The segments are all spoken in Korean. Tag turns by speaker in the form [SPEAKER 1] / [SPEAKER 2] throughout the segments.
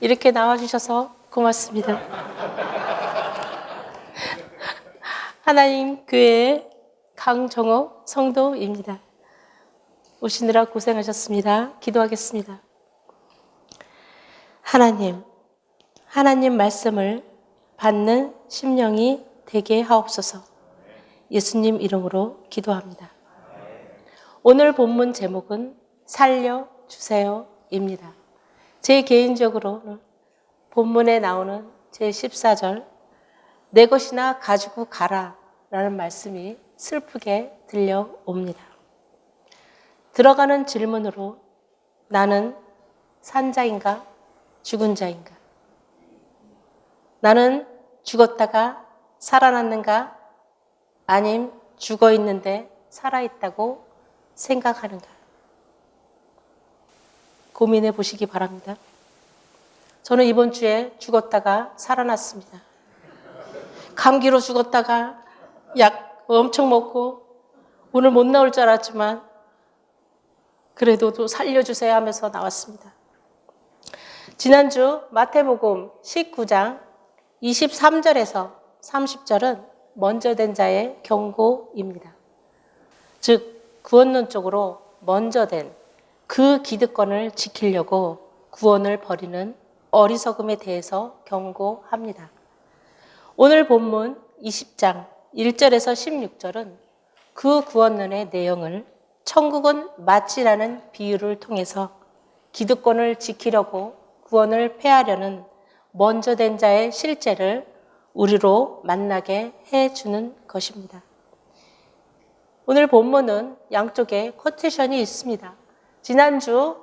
[SPEAKER 1] 이렇게 나와주셔서 고맙습니다. 하나님 교회 강정호 성도입니다. 오시느라 고생하셨습니다. 기도하겠습니다. 하나님, 하나님 말씀을 받는 심령이 되게 하옵소서. 예수님 이름으로 기도합니다. 오늘 본문 제목은 살려 주세요입니다. 제 개인적으로는 본문에 나오는 제 14절, 내 것이나 가지고 가라 라는 말씀이 슬프게 들려옵니다. 들어가는 질문으로 나는 산자인가 죽은 자인가? 나는 죽었다가 살아났는가? 아님 죽어 있는데 살아있다고 생각하는가? 고민해 보시기 바랍니다. 저는 이번 주에 죽었다가 살아났습니다. 감기로 죽었다가 약 엄청 먹고 오늘 못 나올 줄 알았지만 그래도 또 살려주세요 하면서 나왔습니다. 지난주 마태복음 19장 23절에서 30절은 먼저 된 자의 경고입니다. 즉, 구원론적으로 먼저 된 그 기득권을 지키려고 구원을 버리는 어리석음에 대해서 경고합니다. 오늘 본문 20장 1절에서 16절은 그 구원론의 내용을 천국은 마치라는 비유를 통해서 기득권을 지키려고 구원을 폐하려는 먼저 된 자의 실제를 우리로 만나게 해주는 것입니다. 오늘 본문은 양쪽에 코테이션이 있습니다. 지난주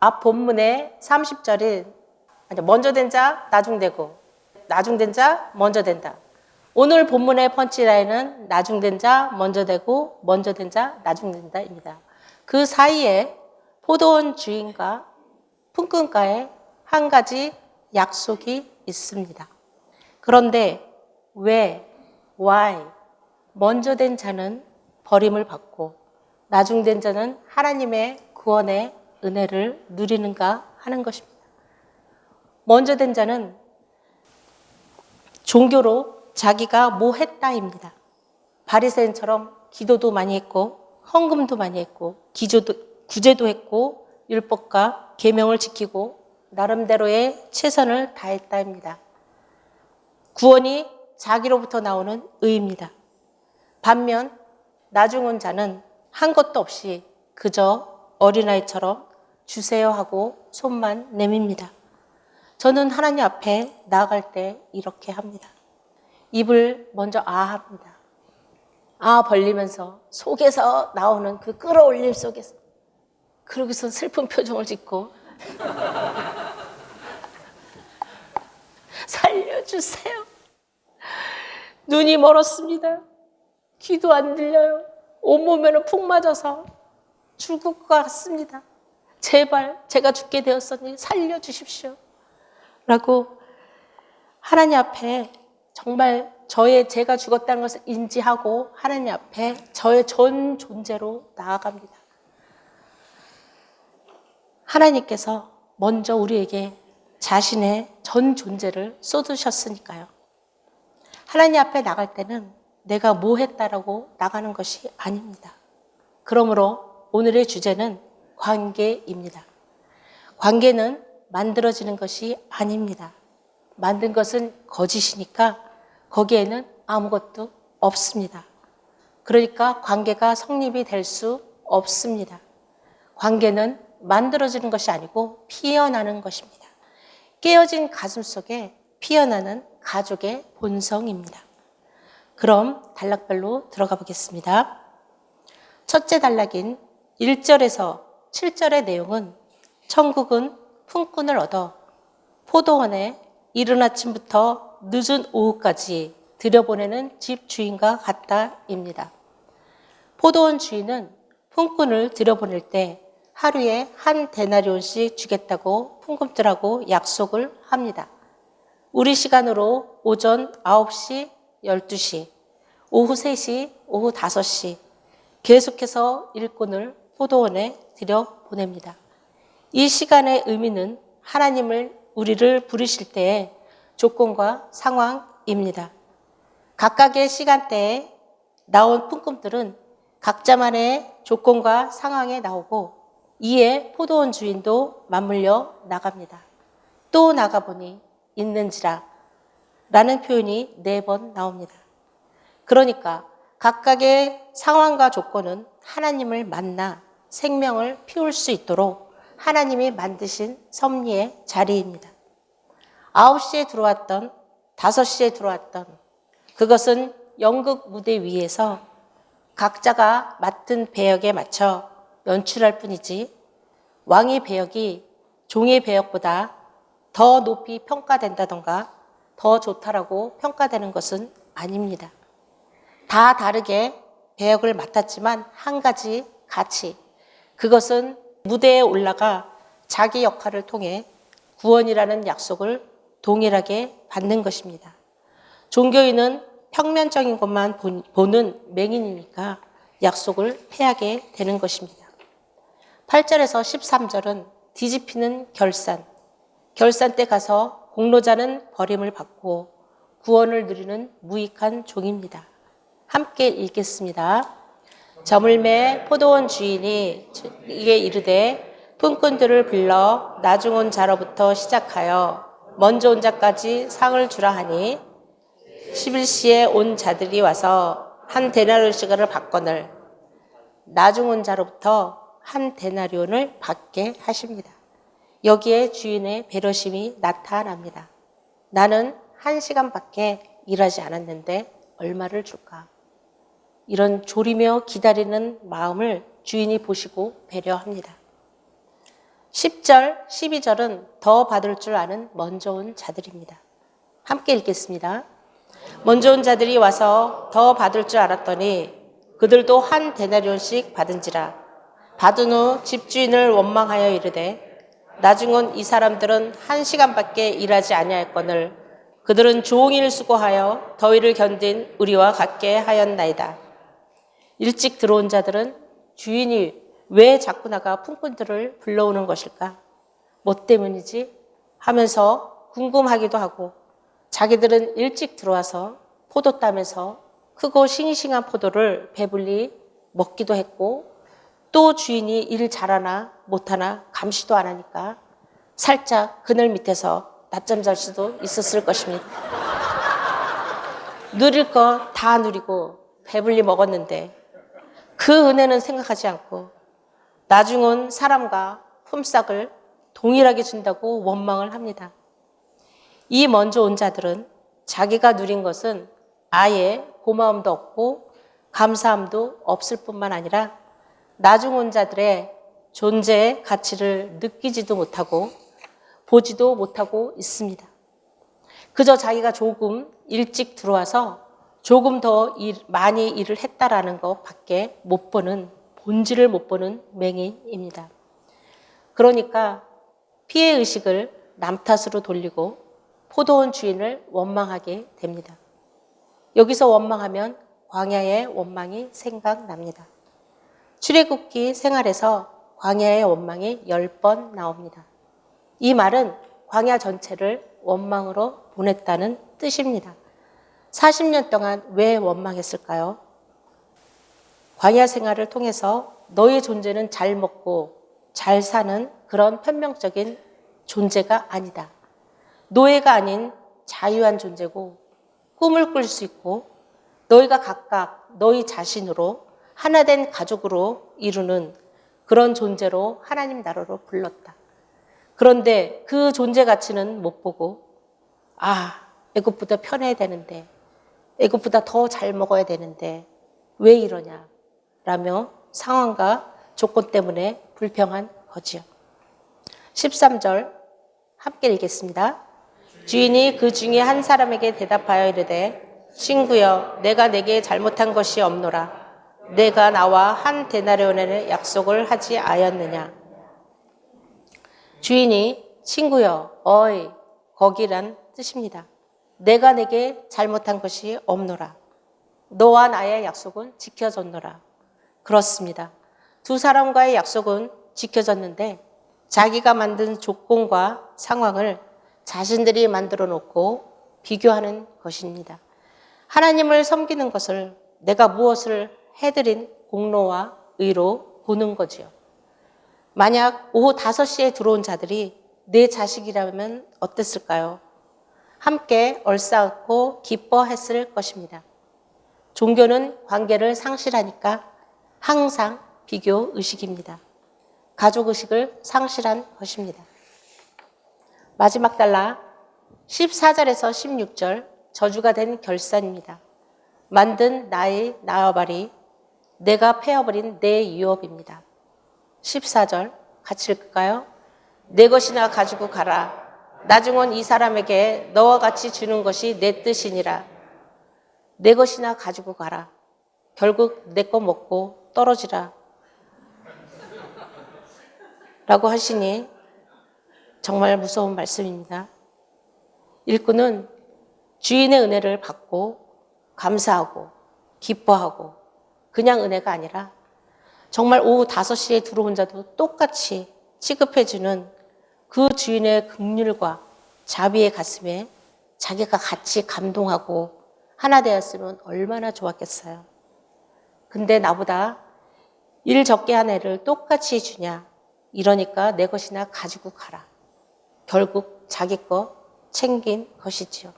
[SPEAKER 1] 앞 본문의 30절인 먼저 된 자 나중 되고 나중 된 자 먼저 된다. 오늘 본문의 펀치라인은 나중 된 자 먼저 되고 먼저 된 자 나중 된다입니다. 그 사이에 포도원 주인과 품꾼가에 한 가지 약속이 있습니다. 그런데 왜, why, 먼저 된 자는 버림을 받고 나중된 자는 하나님의 구원의 은혜를 누리는가 하는 것입니다. 먼저 된 자는 종교로 자기가 뭐 했다입니다. 바리새인처럼 기도도 많이 했고 헌금도 많이 했고 기조도 구제도 했고 율법과 계명을 지키고 나름대로의 최선을 다했다입니다. 구원이 자기로부터 나오는 의입니다. 반면 나중은 자는 한 것도 없이 그저 어린아이처럼 주세요 하고 손만 내밉니다. 저는 하나님 앞에 나아갈 때 이렇게 합니다. 입을 먼저 아 합니다. 아 벌리면서 속에서 나오는 그 끌어올림 속에서 그러고서 슬픈 표정을 짓고 살려주세요. 눈이 멀었습니다. 귀도 안 들려요. 온몸에는 푹 맞아서 죽을 것 같습니다. 제발 제가 죽게 되었으니 살려주십시오. 라고 하나님 앞에 정말 저의 제가 죽었다는 것을 인지하고 하나님 앞에 저의 전 존재로 나아갑니다. 하나님께서 먼저 우리에게 자신의 전 존재를 쏟으셨으니까요. 하나님 앞에 나갈 때는 내가 뭐 했다라고 나가는 것이 아닙니다. 그러므로 오늘의 주제는 관계입니다. 관계는 만들어지는 것이 아닙니다. 만든 것은 거짓이니까 거기에는 아무것도 없습니다. 그러니까 관계가 성립이 될 수 없습니다. 관계는 만들어지는 것이 아니고 피어나는 것입니다. 깨어진 가슴 속에 피어나는 가족의 본성입니다. 그럼 단락별로 들어가 보겠습니다. 첫째 단락인 1절에서 7절의 내용은 천국은 품꾼을 얻어 포도원에 이른 아침부터 늦은 오후까지 들여보내는 집 주인과 같다입니다. 포도원 주인은 품꾼을 들여보낼 때 하루에 한 데나리온씩 주겠다고 품꾼들하고 약속을 합니다. 우리 시간으로 오전 9시, 12시, 오후 3시, 오후 5시 계속해서 일꾼을 포도원에 들여 보냅니다. 이 시간의 의미는 하나님을 우리를 부르실 때의 조건과 상황입니다. 각각의 시간대에 나온 품꾼들은 각자만의 조건과 상황에 나오고 이에 포도원 주인도 맞물려 나갑니다. 또 나가보니 있는지라 라는 표현이 네 번 나옵니다. 그러니까 각각의 상황과 조건은 하나님을 만나 생명을 피울 수 있도록 하나님이 만드신 섭리의 자리입니다. 9시에 들어왔던, 5시에 들어왔던 그것은 연극 무대 위에서 각자가 맡은 배역에 맞춰 연출할 뿐이지 왕의 배역이 종의 배역보다 더 높이 평가된다던가 더 좋다라고 평가되는 것은 아닙니다. 다 다르게 배역을 맡았지만 한 가지 가치. 그것은 무대에 올라가 자기 역할을 통해 구원이라는 약속을 동일하게 받는 것입니다. 종교인은 평면적인 것만 보는 맹인이니까 약속을 패하게 되는 것입니다. 8절에서 13절은 뒤집히는 결산. 결산 때 가서 공로자는 버림을 받고 구원을 누리는 무익한 종입니다. 함께 읽겠습니다. 저물매 포도원 주인이 이에 이르되 품꾼들을 불러 나중 온 자로부터 시작하여 먼저 온 자까지 상을 주라 하니 11시에 온 자들이 와서 한 데나리오씩을 받거늘 나중 온 자로부터 한 데나리온을 받게 하십니다. 여기에 주인의 배려심이 나타납니다. 나는 한 시간밖에 일하지 않았는데 얼마를 줄까? 이런 조리며 기다리는 마음을 주인이 보시고 배려합니다. 10절, 12절은 더 받을 줄 아는 먼저 온 자들입니다. 함께 읽겠습니다. 먼저 온 자들이 와서 더 받을 줄 알았더니 그들도 한 데나리온씩 받은지라 받은 후 집주인을 원망하여 이르되 나중 온이 사람들은 한 시간밖에 일하지 아니할거늘 그들은 종일 수고하여 더위를 견딘 우리와 같게 하였나이다. 일찍 들어온 자들은 주인이 왜 자꾸 나가 품꾼들을 불러오는 것일까? 뭐 때문이지? 하면서 궁금하기도 하고 자기들은 일찍 들어와서 포도 따면서 크고 싱싱한 포도를 배불리 먹기도 했고 또 주인이 일 잘하나 못하나 감시도 안 하니까 살짝 그늘 밑에서 낮잠 잘 수도 있었을 것입니다. 누릴 거 다 누리고 배불리 먹었는데 그 은혜는 생각하지 않고 나중 온 사람과 품삯을 동일하게 준다고 원망을 합니다. 이 먼저 온 자들은 자기가 누린 것은 아예 고마움도 없고 감사함도 없을 뿐만 아니라 나중 온 자들의 존재의 가치를 느끼지도 못하고 보지도 못하고 있습니다. 그저 자기가 조금 일찍 들어와서 조금 더 일, 많이 일을 했다라는 것 밖에 못 보는, 본질을 못 보는 맹인입니다. 그러니까 피해 의식을 남 탓으로 돌리고 포도원 주인을 원망하게 됩니다. 여기서 원망하면 광야의 원망이 생각납니다. 출애굽기 생활에서 광야의 원망이 열번 나옵니다. 이 말은 광야 전체를 원망으로 보냈다는 뜻입니다. 40년 동안 왜 원망했을까요? 광야 생활을 통해서 너의 존재는 잘 먹고 잘 사는 그런 편명적인 존재가 아니다. 노예가 아닌 자유한 존재고 꿈을 꿀 수 있고 너희가 각각 너희 자신으로 하나된 가족으로 이루는 그런 존재로 하나님 나라로 불렀다. 그런데 그 존재 가치는 못 보고 아 애굽보다 편해야 되는데 애굽보다 더 잘 먹어야 되는데 왜 이러냐 라며 상황과 조건 때문에 불평한 거지요. 13절 함께 읽겠습니다. 주인이 그 중에 한 사람에게 대답하여 이르되 친구여 내가 내게 잘못한 것이 없노라 내가 나와 한 데나리온의 약속을 하지 아였느냐 주인이 친구여 어이 거기란 뜻입니다. 내가 내게 잘못한 것이 없노라. 너와 나의 약속은 지켜졌노라. 그렇습니다. 두 사람과의 약속은 지켜졌는데 자기가 만든 조건과 상황을 자신들이 만들어 놓고 비교하는 것입니다. 하나님을 섬기는 것을 내가 무엇을 해드린 공로와 의로 보는 거지요. 만약 오후 5시에 들어온 자들이 내 자식이라면 어땠을까요? 함께 얼싸안고 기뻐했을 것입니다. 종교는 관계를 상실하니까 항상 비교 의식입니다. 가족 의식을 상실한 것입니다. 마지막 달라 14절에서 16절 저주가 된 결산입니다. 만든 나의 나와바리 내가 패어버린 내 유업입니다. 14절 같이 읽을까요? 내 것이나 가지고 가라. 나중은 이 사람에게 너와 같이 주는 것이 내 뜻이니라. 내 것이나 가지고 가라. 결국 내 거 먹고 떨어지라. 라고 하시니 정말 무서운 말씀입니다. 일꾼은 주인의 은혜를 받고 감사하고 기뻐하고 그냥 은혜가 아니라 정말 오후 5시에 들어온 자도 똑같이 취급해주는 그 주인의 긍휼과 자비의 가슴에 자기가 같이 감동하고 하나 되었으면 얼마나 좋았겠어요. 근데 나보다 일 적게 한 애를 똑같이 주냐. 이러니까 내 것이나 가지고 가라. 결국 자기 거 챙긴 것이지요.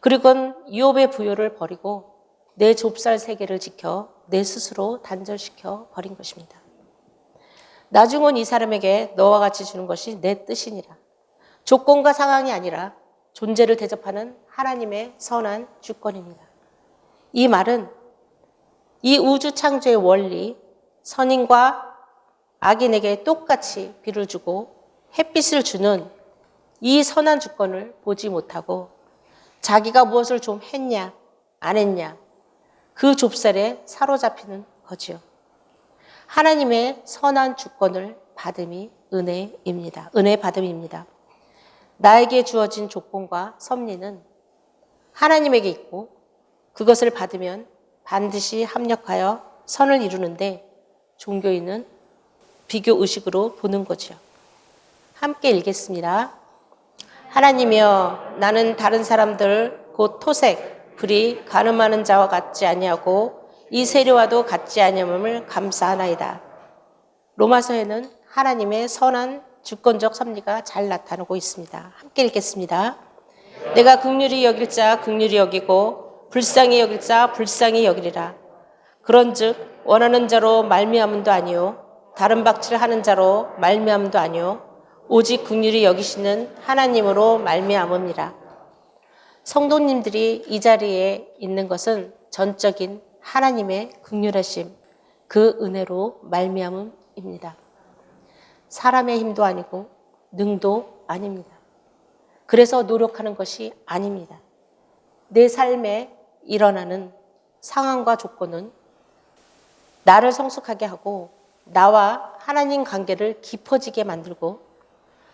[SPEAKER 1] 그리고는 유업의 부여를 버리고 내 좁쌀 세계를 지켜 내 스스로 단절시켜 버린 것입니다. 나중은 이 사람에게 너와 같이 주는 것이 내 뜻이니라. 조건과 상황이 아니라 존재를 대접하는 하나님의 선한 주권입니다. 이 말은 이 우주 창조의 원리, 선인과 악인에게 똑같이 비를 주고 햇빛을 주는 이 선한 주권을 보지 못하고 자기가 무엇을 좀 했냐, 안 했냐, 그 좁쌀에 사로잡히는 거지요. 하나님의 선한 주권을 받음이 은혜입니다. 은혜 받음입니다. 나에게 주어진 조건과 섭리는 하나님에게 있고 그것을 받으면 반드시 합력하여 선을 이루는데 종교인은 비교 의식으로 보는 거죠. 함께 읽겠습니다. 하나님이여 나는 다른 사람들 곧 토색 불이 가늠하는 자와 같지 아니하고 이 세례와도 같지 아니함을 감사하나이다. 로마서에는 하나님의 선한 주권적 섭리가 잘 나타나고 있습니다. 함께 읽겠습니다. 내가 극률이 여길 자 극률이 여기고 불쌍히 여길 자 불쌍히 여기리라. 그런즉 원하는 자로 말미암음도 아니요 다른 박치를 하는 자로 말미암음도 아니요 오직 극률이 여기시는 하나님으로 말미암음이라. 성도님들이 이 자리에 있는 것은 전적인 하나님의 극률하심, 그 은혜로 말미암음입니다. 사람의 힘도 아니고 능도 아닙니다. 그래서 노력하는 것이 아닙니다. 내 삶에 일어나는 상황과 조건은 나를 성숙하게 하고 나와 하나님 관계를 깊어지게 만들고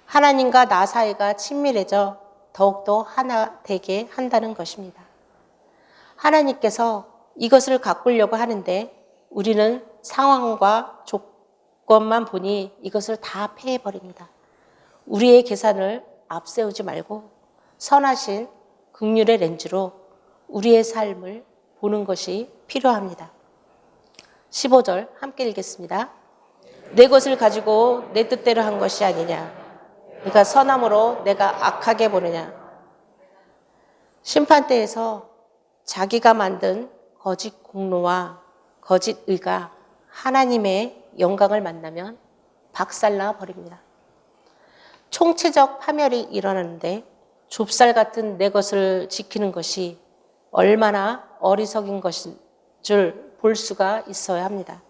[SPEAKER 1] 하나님과 나 사이가 친밀해져 더욱더 하나 되게 한다는 것입니다. 하나님께서 이것을 가꾸려고 하는데 우리는 상황과 조건만 보니 이것을 다 패해버립니다. 우리의 계산을 앞세우지 말고 선하신 극률의 렌즈로 우리의 삶을 보는 것이 필요합니다. 15절 함께 읽겠습니다. 내 것을 가지고 내 뜻대로 한 것이 아니냐. 그러니까 선함으로 내가 악하게 보느냐. 심판대에서 자기가 만든 거짓 공로와 거짓 의가 하나님의 영광을 만나면 박살나 버립니다. 총체적 파멸이 일어나는데 좁쌀 같은 내 것을 지키는 것이 얼마나 어리석인 것인 줄 볼 수가 있어야 합니다.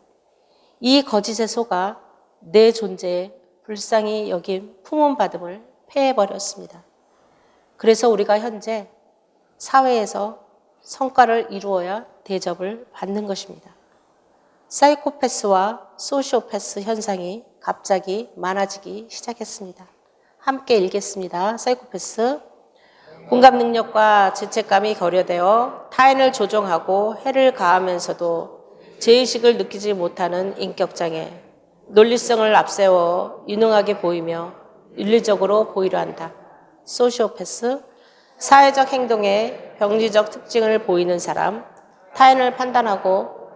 [SPEAKER 1] 이 거짓의 소가 내 존재에 불쌍히 여긴 품음받음을 폐해버렸습니다. 그래서 우리가 현재 사회에서 성과를 이루어야 대접을 받는 것입니다. 사이코패스와 소시오패스 현상이 갑자기 많아지기 시작했습니다. 함께 읽겠습니다. 사이코패스. 공감 능력과 죄책감이 거려되어 타인을 조종하고 해를 가하면서도 죄의식을 느끼지 못하는 인격장애, 논리성을 앞세워 유능하게 보이며 윤리적으로 보이려 한다. 소시오패스, 사회적 행동의 병리적 특징을 보이는 사람, 타인을 판단하고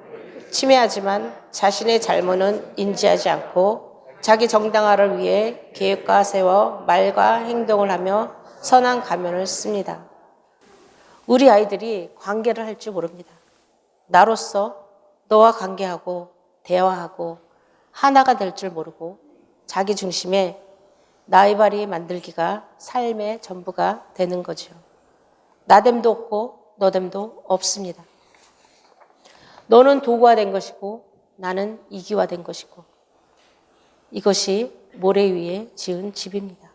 [SPEAKER 1] 침해하지만 자신의 잘못은 인지하지 않고 자기 정당화를 위해 계획과 세워 말과 행동을 하며 선한 가면을 씁니다. 우리 아이들이 관계를 할 줄 모릅니다. 나로서 너와 관계하고 대화하고 하나가 될 줄 모르고 자기 중심에 나이바리 만들기가 삶의 전부가 되는 거죠. 나됨도 없고 너됨도 없습니다. 너는 도구화 된 것이고 나는 이기화 된 것이고 이것이 모래 위에 지은 집입니다.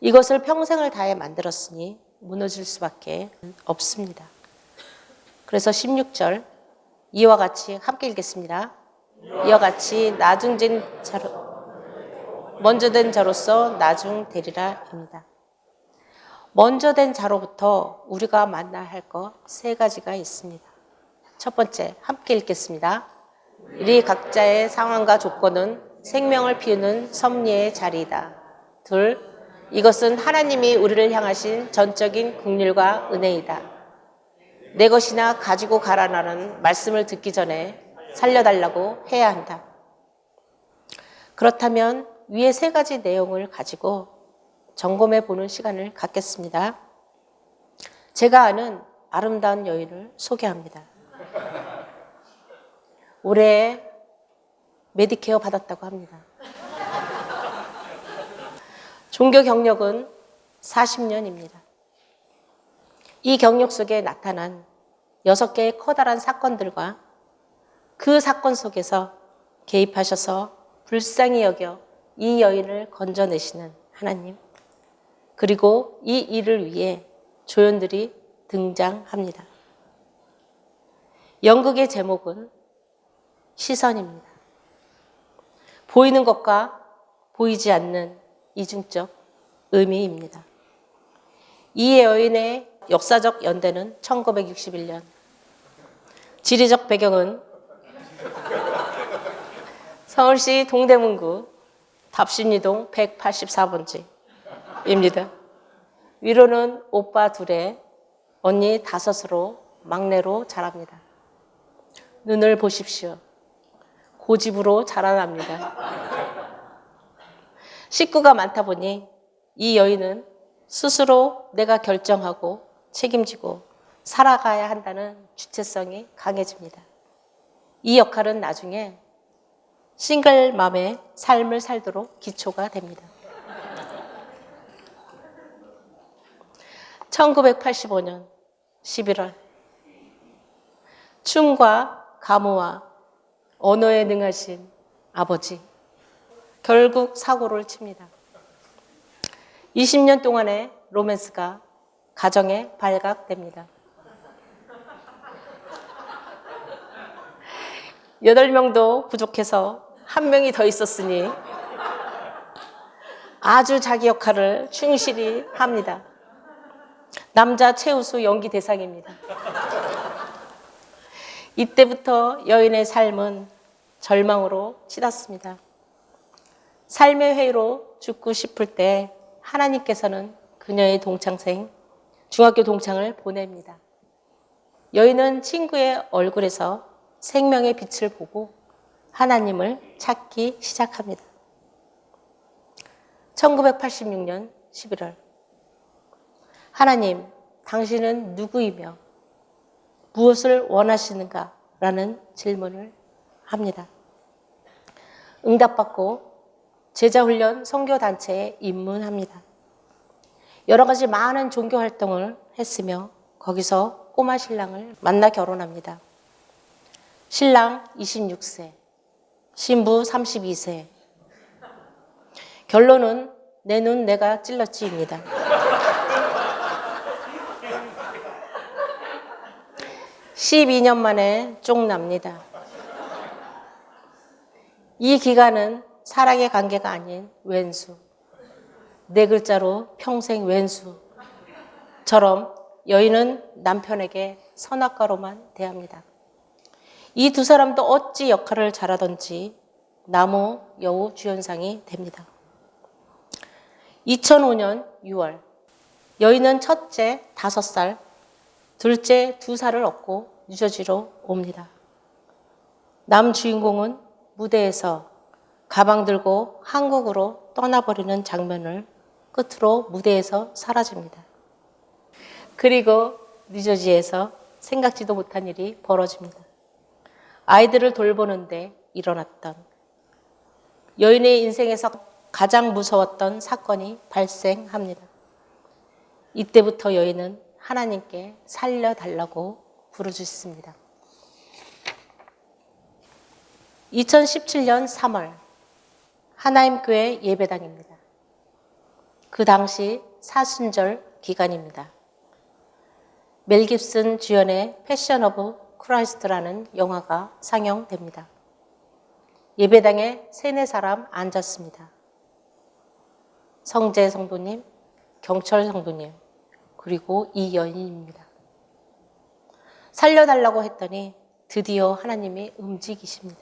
[SPEAKER 1] 이것을 평생을 다해 만들었으니 무너질 수밖에 없습니다. 그래서 16절 이와 같이 함께 읽겠습니다. 이와 같이 나중된 자로 먼저 된 자로서 나중 되리라입니다. 먼저 된 자로부터 우리가 만나야 할 것 세 가지가 있습니다. 첫 번째, 함께 읽겠습니다. 이 각자의 상황과 조건은 생명을 피우는 섭리의 자리이다. 둘, 이것은 하나님이 우리를 향하신 전적인 국률과 은혜이다. 내 것이나 가지고 가라라는 말씀을 듣기 전에 살려달라고 해야 한다. 그렇다면 위의 세 가지 내용을 가지고 점검해 보는 시간을 갖겠습니다. 제가 아는 아름다운 여인을 소개합니다. 올해 메디케어 받았다고 합니다. 종교 경력은 40년입니다. 이 경력 속에 나타난 여섯 개의 커다란 사건들과 그 사건 속에서 개입하셔서 불쌍히 여겨 이 여인을 건져내시는 하나님. 그리고 이 일을 위해 조연들이 등장합니다. 연극의 제목은 시선입니다. 보이는 것과 보이지 않는 이중적 의미입니다. 이 여인의 역사적 연대는 1961년. 지리적 배경은 서울시 동대문구 답신이동 184번지입니다. 위로는 오빠 둘에 언니 다섯으로 막내로 자랍니다. 눈을 보십시오. 고집으로 자라납니다. 식구가 많다 보니 이 여인은 스스로 내가 결정하고 책임지고 살아가야 한다는 주체성이 강해집니다. 이 역할은 나중에 싱글맘의 삶을 살도록 기초가 됩니다. 1985년 11월 춤과 가무와 언어에 능하신 아버지 결국 사고를 칩니다. 20년 동안의 로맨스가 가정에 발각됩니다. 8명도 부족해서 한 명이 더 있었으니 아주 자기 역할을 충실히 합니다. 남자 최우수 연기 대상입니다. 이때부터 여인의 삶은 절망으로 치닫습니다. 삶의 회의로 죽고 싶을 때 하나님께서는 그녀의 동창생, 중학교 동창을 보냅니다. 여인은 친구의 얼굴에서 생명의 빛을 보고 하나님을 찾기 시작합니다. 1986년 11월. 하나님, 당신은 누구이며 무엇을 원하시는가? 라는 질문을 합니다. 응답받고 제자훈련 선교단체에 입문합니다. 여러 가지 많은 종교 활동을 했으며 거기서 꼬마 신랑을 만나 결혼합니다. 신랑 26세, 신부 32세. 결론은 내 눈 내가 찔렀지입니다. (12년) 만에 쪽납니다. 이 기간은 사랑의 관계가 아닌 왼수. 네 글자로 평생 왼수처럼 여인은 남편에게 선악과로만 대합니다. 이 두 사람도 어찌 역할을 잘하던지 나무 여우 주연상이 됩니다. 2005년 6월 여인은 첫째 다섯 살, 둘째 두 살을 얻고 뉴저지로 옵니다. 남 주인공은 무대에서 가방 들고 한국으로 떠나버리는 장면을 끝으로 무대에서 사라집니다. 그리고 뉴저지에서 생각지도 못한 일이 벌어집니다. 아이들을 돌보는데 일어났던 여인의 인생에서 가장 무서웠던 사건이 발생합니다. 이때부터 여인은 하나님께 살려달라고 부르짖습니다. 2017년 3월 하나님교회 예배당입니다. 그 당시 사순절 기간입니다. 멜 깁슨 주연의 패션 오브 크라이스트라는 영화가 상영됩니다. 예배당에 세네 사람 앉았습니다. 성재 성도님, 경철 성도님, 그리고 이 여인입니다. 살려달라고 했더니 드디어 하나님이 움직이십니다.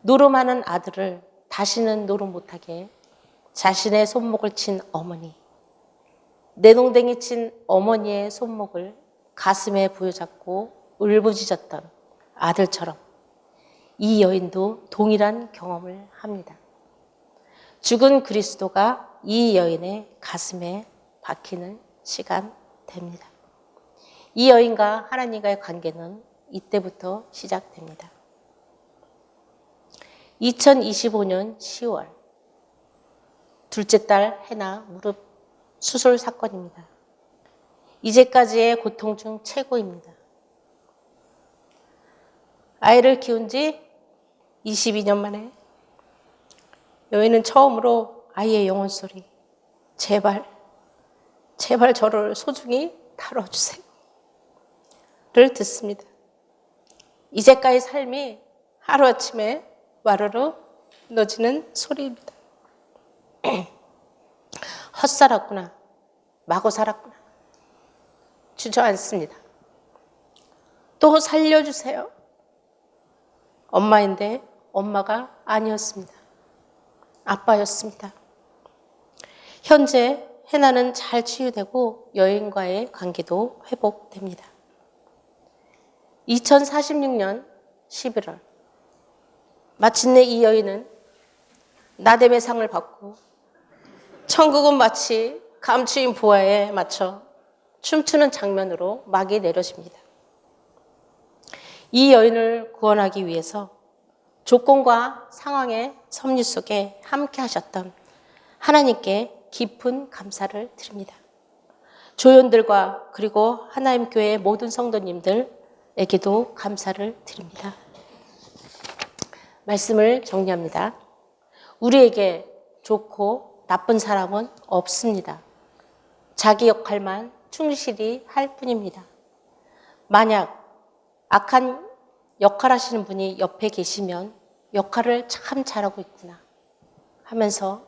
[SPEAKER 1] 노름하는 아들을 다시는 노름 못하게 자신의 손목을 친 어머니, 내 동댕이 친 어머니의 손목을 가슴에 부여잡고 울부짖었던 아들처럼 이 여인도 동일한 경험을 합니다. 죽은 그리스도가 이 여인의 가슴에 박히는 시간 됩니다. 이 여인과 하나님과의 관계는 이때부터 시작됩니다. 2025년 10월 둘째 딸 해나 무릎 수술 사건입니다. 이제까지의 고통 중 최고입니다. 아이를 키운 지 22년 만에 여인은 처음으로 아이의 영혼 소리 제발 제발 저를 소중히 다뤄주세요. 를 듣습니다. 이제까지 삶이 하루아침에 와르르 무너지는 소리입니다. 헛살았구나. 마구 살았구나. 주저앉습니다. 또 살려주세요. 엄마인데 엄마가 아니었습니다. 아빠였습니다. 현재 해나는 잘 치유되고 여인과의 관계도 회복됩니다. 2046년 11월 마침내 이 여인은 나됨의 상을 받고 천국은 마치 감추인 보아에 맞춰 춤추는 장면으로 막이 내려집니다. 이 여인을 구원하기 위해서 조건과 상황의 섭리 속에 함께 하셨던 하나님께 깊은 감사를 드립니다. 조연들과 그리고 하나님 교회 모든 성도님들에게도 감사를 드립니다. 말씀을 정리합니다. 우리에게 좋고 나쁜 사람은 없습니다. 자기 역할만 충실히 할 뿐입니다. 만약 악한 역할 하시는 분이 옆에 계시면 역할을 참 잘하고 있구나 하면서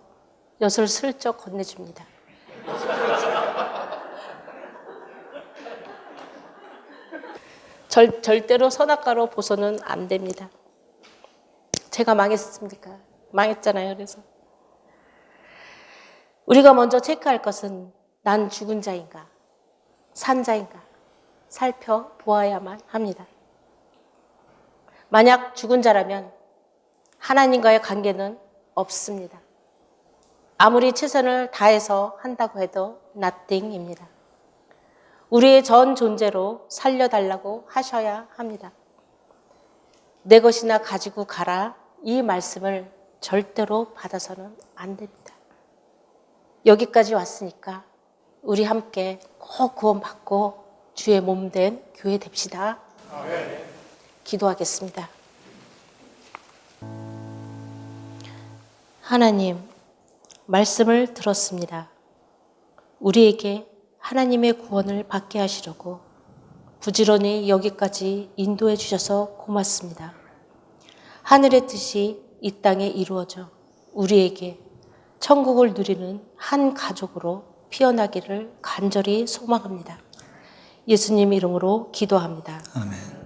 [SPEAKER 1] 엿을 슬쩍 건네줍니다. 절, 절대로 선악과로 보서는 안 됩니다. 제가 망했습니까? 망했잖아요. 그래서 우리가 먼저 체크할 것은 난 죽은 자인가, 산 자인가 살펴보아야만 합니다. 만약 죽은 자라면 하나님과의 관계는 없습니다. 아무리 최선을 다해서 한다고 해도 nothing입니다. 우리의 전 존재로 살려달라고 하셔야 합니다. 내 것이나 가지고 가라 이 말씀을 절대로 받아서는 안 됩니다. 여기까지 왔으니까 우리 함께 꼭 구원받고 주의 몸 된 교회 됩시다. 기도하겠습니다. 하나님, 말씀을 들었습니다. 우리에게 하나님의 구원을 받게 하시려고 부지런히 여기까지 인도해 주셔서 고맙습니다. 하늘의 뜻이 이 땅에 이루어져 우리에게 천국을 누리는 한 가족으로 피어나기를 간절히 소망합니다. 예수님 이름으로 기도합니다.
[SPEAKER 2] 아멘.